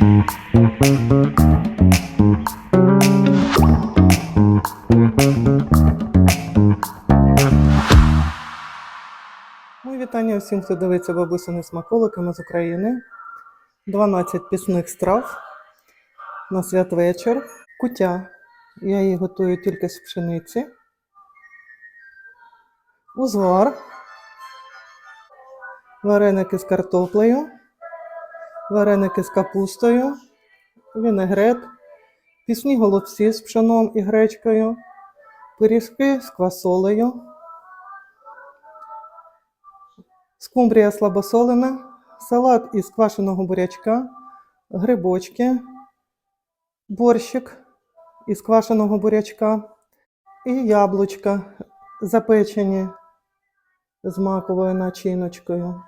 Вітання всім, хто дивиться бабусини смаколики. Ми з України. 12 пісних страв на святвечір. Кутя. Я її готую тільки з пшениці. Узвар. Вареники з картоплею. Вареники з капустою. Вінегрет. Пісні голубці з пшеном і гречкою. Пиріжки з квасолею. скумбрія слабосолена, салат із квашеного бурячка, грибочки, борщик із квашеного бурячка і яблучка запечені з маковою начиночкою.